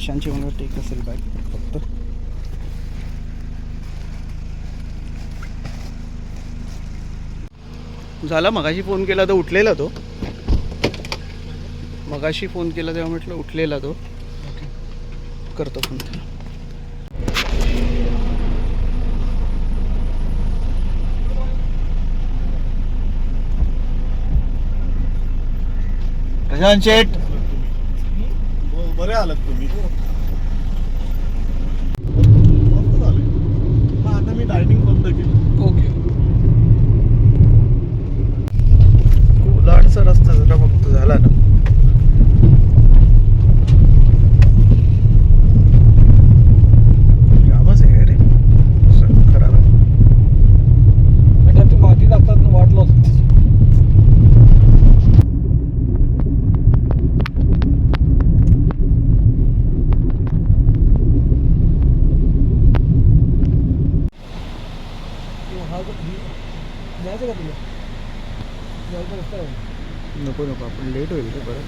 कशांची मला टेक असेल बाईक फक्त. झाला मगाशी फोन केला तर उठलेला तो. मगाशी फोन केला तेव्हा म्हटलं उठलेला तो. करतो फोन त्याला. प्रशांत शेठ. बरे आलात तुम्ही. मग आता मी डायनिंग बंद केली. ओके. कोलाडचा रस्ता जरा फक्त झाला ना जामच आहे रे असं खराब आहे त्यात माती टाकतात वाट लावतात त्याची. हा जो- ही- जायचं का तुला? जायचं रस्ता आहे. नको नको आपण लेट होईल रे परत.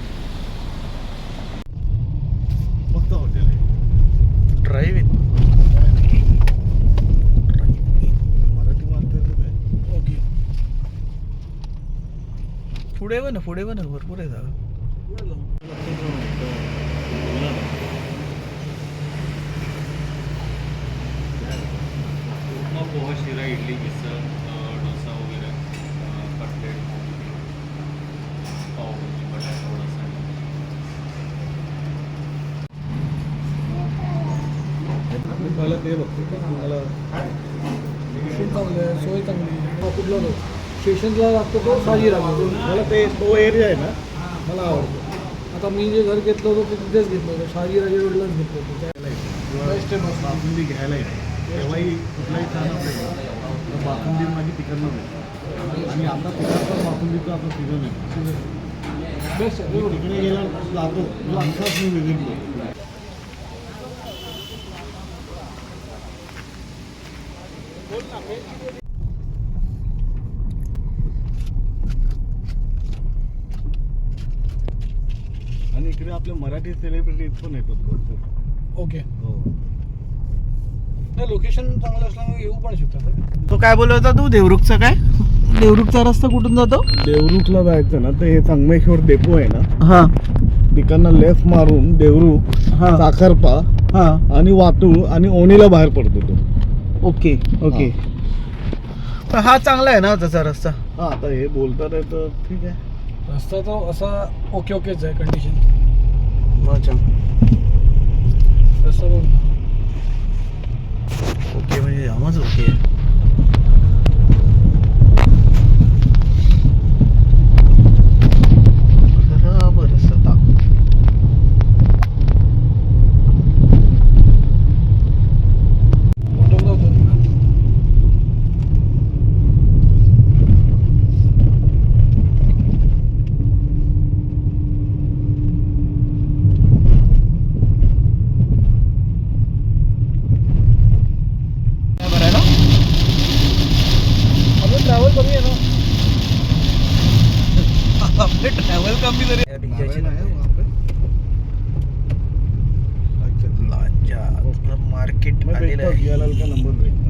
मस्त हॉटेल आहे. ड्राईव्ह इन मराठी माणसाचं आहे ओके. पुढे ना पुढे ना भरपूर आहे जागा. इडली मिसळ डोसा वगैरे कटलेट पावभाजी बटाटा वडा मला ते बघतो मला स्टेशन चांगलं आहे. सोय चांगली हा कुठला रोड स्टेशनला लागतो तो शहाजीराव मला ते तो एरिया आहे ना मला आवडतो. आता मी जे घर घेतलं होतं ते तिथेच घेतलं होतं. शहाजीराजे रोडलाच घेतलं होतं. मस्त. बासुंदी घ्यायला येते. तेव्हाही कुठलाही छान असेल तर बासुंदी माझी तिकडनं मिळते आणि आता तिकडचा बासुंदीचं आता सीझन आहे. बेस्ट आहे. मी बरोबर. तिकडे गेला जातो. मला आमचाच मी विजिट करतो. आणि इकडे आपले मराठी सेलिब्रिटीज पण येतात भरपूर. ओके हो. लोकेशन चांगलं असल्यामुळे येऊ पण शकतात. तो काय बोलत होता तू? देवरुखचा काय? देवरुखचा रस्ता कुठून जातो? देवरुखला जायचं ना तर हे संगमेश्वर डेपो आहे ना हा. तिकडनं लेफ्ट मारून देवरुख हा. साखरपा हा. आणि वातूळ आणि ओणीला बाहेर पडतो तो. Okay okay. पण हा चांगला आहे ना त्याचा रस्ता? हा आता हे बोलतात तर ठीक आहे. रस्ता तो असा ओके ओकेच आहे कंडिशन अच्छा. रस्ता बघ. ओके म्हणजे जामच ओके बराबर रस्ता मोठं जातो बरं आहे ना आहे ना. आपले ट्रॅव्हल कमी तरी मार्केट आलेलं हूँ. आहे का नंबर देखता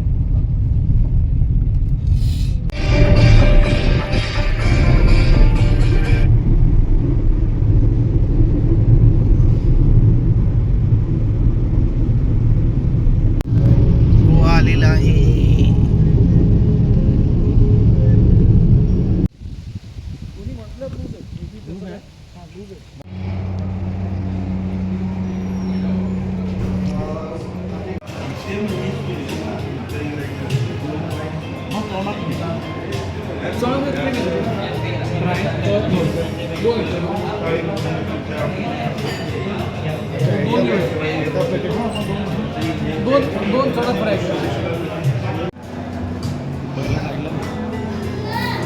दोन दोन चढत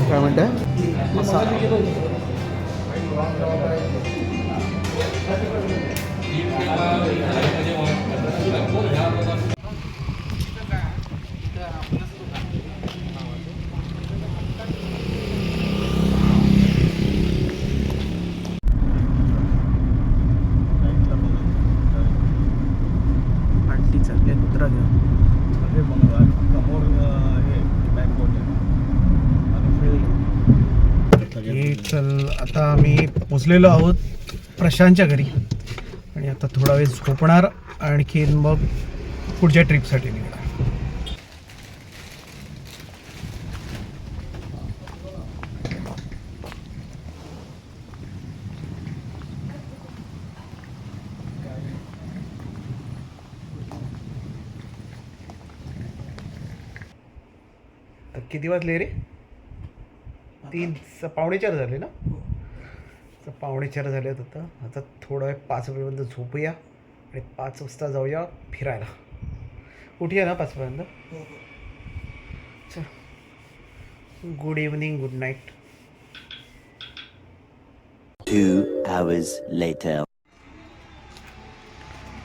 काय म्हणत आहे आता आम्ही पोचलेलो आहोत प्रशांतच्या घरी. आणि आता थोडा वेळ झोपणार आणखीन मग पुढच्या ट्रिपसाठी निघणार. तर किती वाजले रे? तीन स- पावणे चार झाले ना? तर पावणे चार झाले आहेत आता. आता थोडा वेळ पाच वाजेपर्यंत झोपूया आणि पाच वाजता जाऊया फिरायला. उठूया ना पाचपर्यंत? चल. Good evening good night Two hours later.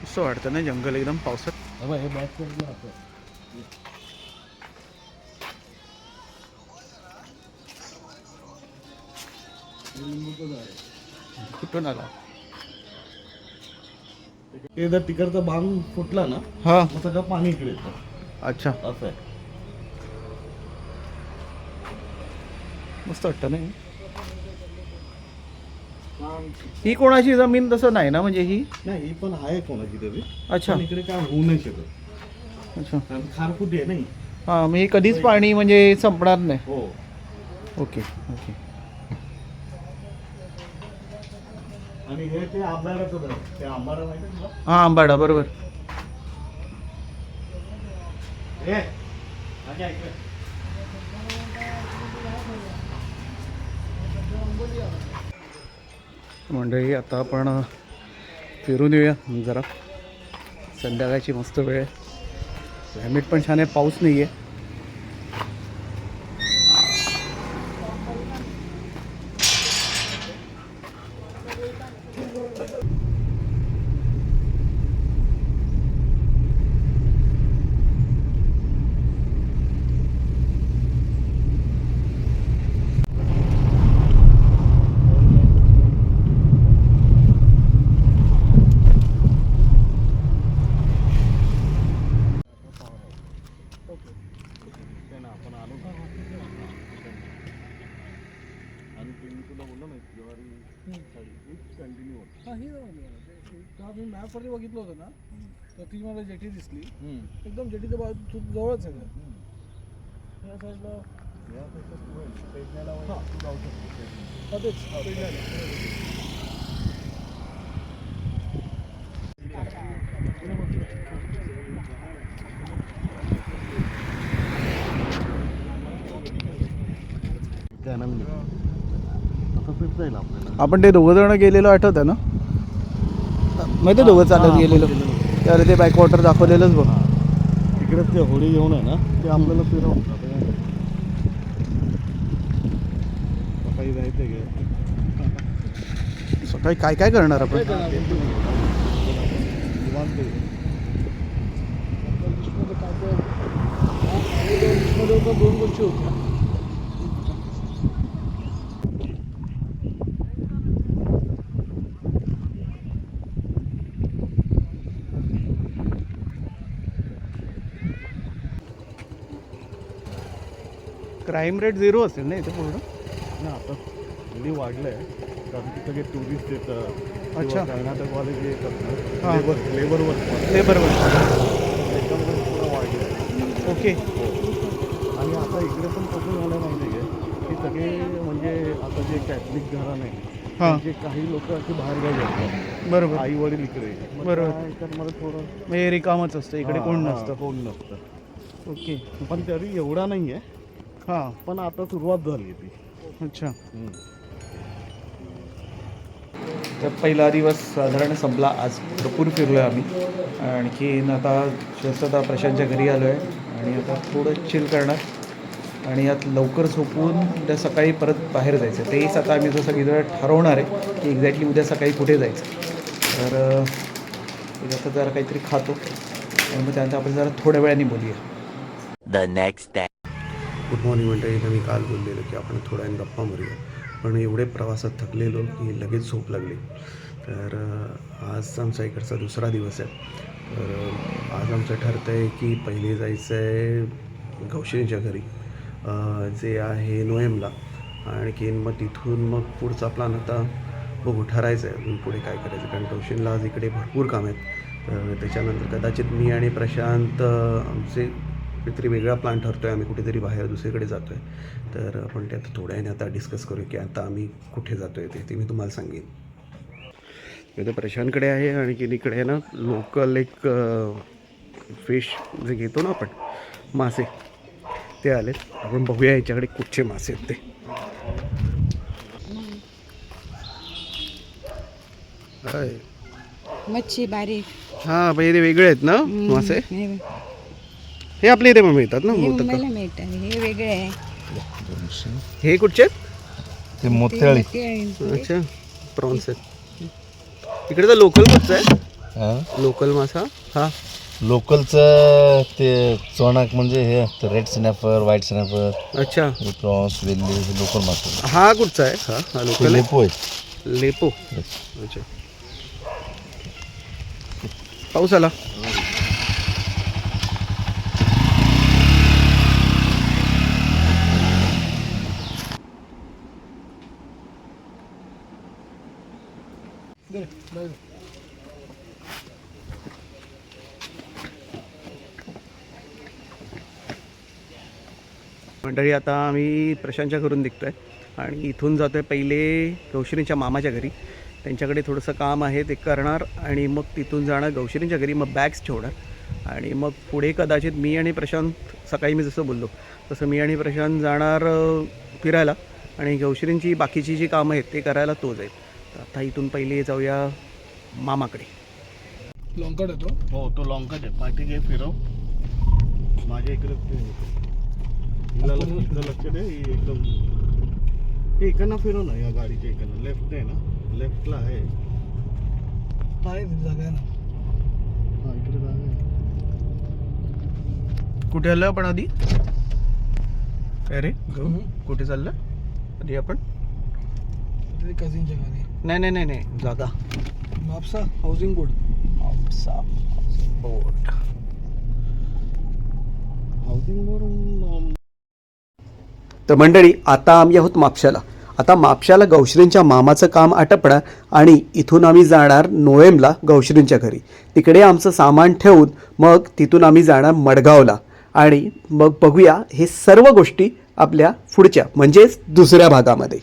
असं वाटतं ना जंगल एकदम पावसात. हे असं कुठून आला? हे जर तिकडचा बांग फुटला ना हा. मग सगळं पाणी इकडे येतं. अच्छा. असं आहे. मस्त वाटतं ना हे? कोणाची जमीन तसं नाही ना म्हणजे ही? नाही ही पण आहे कोणाची तरी. अच्छा. पण इकडे काय होऊ नाही शकत. अच्छा. कारण आहे नाही. हां मग हे कधीच पाणी म्हणजे संपणार नाही. हो. Okay okay. आणि हे ते आंबाड्याचं आहे. ते आंबाडा माहिती आहे तुला? हां आंबाडा बरोबर. माझ्या. मंडळी आता आपण फिरून येऊया जरा. संध्याकाळची मस्त वेळ आहे. क्लायमेट पण छान आहे पाऊस नाही आहे आणि ते मी तुला बोललो ना ज्वारी साडी हीच कंटिन्यू होत हा ही मॅपवरती बघितलं होतं ना तर ती मला जेटी दिसली. एकदम जेटीच्या बाजू जवळच आहे. या साईडला आहे, हा. हा तेच. आपण ते दोघं जण गेलेलो आठवतं ना? माहिती आहे दोघं चालत गेलेलो. त्याला ते बॅक वॉटर दाखवलेलंच बघ. तिकडेच ते होडी घेऊन आहे ना ते आपल्याला सकाळी जायचं घे सकाळी काय काय करणार? आपण हा, दोन गोष्टी होत्या. क्राईम रेट झिरो असेल ना इथे पूर्ण? ना आता हल्ली वाढलं आहे कारण की सगळे टुरिस्ट येतात अच्छा. किंवा कर्नाटकवाले जे येतात ना हा. लेबर लेबर वर्क लेबर त्याच्यामुळे थोडं वाढलं आहे ओके आणि आता इकडे पण कसं झालं माहिती आहे की सगळे म्हणजे आता जे कॅथलिक घराणं आहे हां. त्यांचे काही लोक असे बाहेर गावी असतात बरोबर. आई वडील इकडे. मग बरोबर. त्या ह्याच्यात मला थोडं हे रिकामच असतं इकडे हा, कोण हा, नसतं. कोण नसतं. ओके. पण तरी एवढा नाही आहे हां पण आता सुरुवात झाली ती. अच्छा. तर पहिला दिवस साधारण संपला. आज भरपूर फिरलो आहे आम्ही. आणखीन आता जस्ट आता प्रशांतच्या घरी आलो आहे आणि आता थोडं चिल करणार. आणि यात लवकर झोपून उद्या सकाळी परत बाहेर जायचं तेच आता आम्ही जसं सगळीजण ठरवणार आहे की एक्झॅक्टली उद्या सकाळी कुठे जायचं. तर आता जरा काहीतरी खातो. आणि मग त्यानंतर आपण जरा थोड्या वेळाने बोलूया. Next day. गुड मॉर्निंग मंडळी मी काल बोललेलो की आपण थोड्या गप्पा मारूया. पण एवढे प्रवासात थकलेलो की लगेच झोप लागली. तर आज आमचा इकडचा दुसरा दिवस आहे. तर आज आमचं ठरतं आहे की पहिले जायचं आहे गौशिणीच्या घरी जे आहे नोएमला. आणखीन मग तिथून मग पुढचा प्लॅन आता बघू ठरायचं आहे अजून पुढे काय करायचं. कारण कौशिनला आज इकडे भरपूर काम आहेत. तर त्याच्यानंतर कदाचित मी आणि प्रशांत आमचे कुठेतरी वेगळा प्लॅन ठरतो आहे आम्ही कुठेतरी बाहेर दुसरीकडे जातो आहे तर आपण ते आता थोड्या वेळाने आता डिस्कस करू की आता आम्ही कुठे जातो आहे ते ते मी तुम्हाला सांगेन. इथे प्रशांतकडे आहे आणि इकडे आहे ना लोकल एक फिश जे घेतो ना आपण मासे ते आलेत. आपण बघूया याच्याकडे कुठचे मासे आहेत ते? मच्छी बारीक. हां पण ते वेगळे आहेत ना मासे? हे आपल्या इथे पण मिळतात ना हे मोदक मुंबईला मिळतात हे वेगळे आहे. हे कुठचे? आहेत ते मोत्याळी ते अच्छा प्रॉन्स आहेत. इकडे लोकल कुठचं आहे. हा? लोकल मासा. हा. लोकलचं ते चोणाक म्हणजे हे रेड स्नॅपर व्हाईट स्नॅपर अच्छा. प्रॉन्स वेल्ली हे लोकल मासे. हा कुठचा आहे? हा हा ते लोकल आहे? लेपो आहे लेपो. अच्छा. पाऊस आला. मंडळी आता आम्ही प्रशांतच्या घरून निघतो आहे आणि इथून जातो आहे पहिले गौशरींच्या मामाच्या घरी. त्यांच्याकडे थोडंसं काम आहे ते करणार आणि मग तिथून जाणार गौशरींच्या घरी. मग बॅग्स ठेवणार आणि मग पुढे कदाचित मी आणि प्रशांत सकाळी मी जसं बोललो तसं मी आणि प्रशांत जाणार फिरायला आणि गौशरींची बाकीची जी कामं आहेत ते करायला तो जाईल. तर आता इथून पहिले जाऊया मामाकडे. लॉंकड येतो हो तो लॉंग कट आहे. पाठी घे फिरव. माझ्या इकडे हिला लक्ष दे ही एकदम हे इकडनं फिरव ना या गाडीच्या इकडनं लेफ्ट आहे ना? लेफ्टला आहे. जागा आहे ना. हा इकडे जागा आहे. कुठे आलं आपण आधी? काय रे गौ कुठे चाललं? आधी आपण? कझिनच्या घरी. नाही नाही नाही नाही. जागा. Mapusa housing board. बोट हाऊसिंग बोर्ड. तर मंडळी आता आम्ही आहोत मापशाला आता मापशाला गौश्रींच्या मामाचं काम आटपणार आणि इथून आम्ही जाणार नोएमला गौश्रींच्या घरी. तिकडे आमचं सामान ठेवून मग तिथून आम्ही जाणार मडगावला. आणि मग बघूया हे सर्व गोष्टी आपल्या पुढच्या म्हणजेच दुसऱ्या भागामध्ये.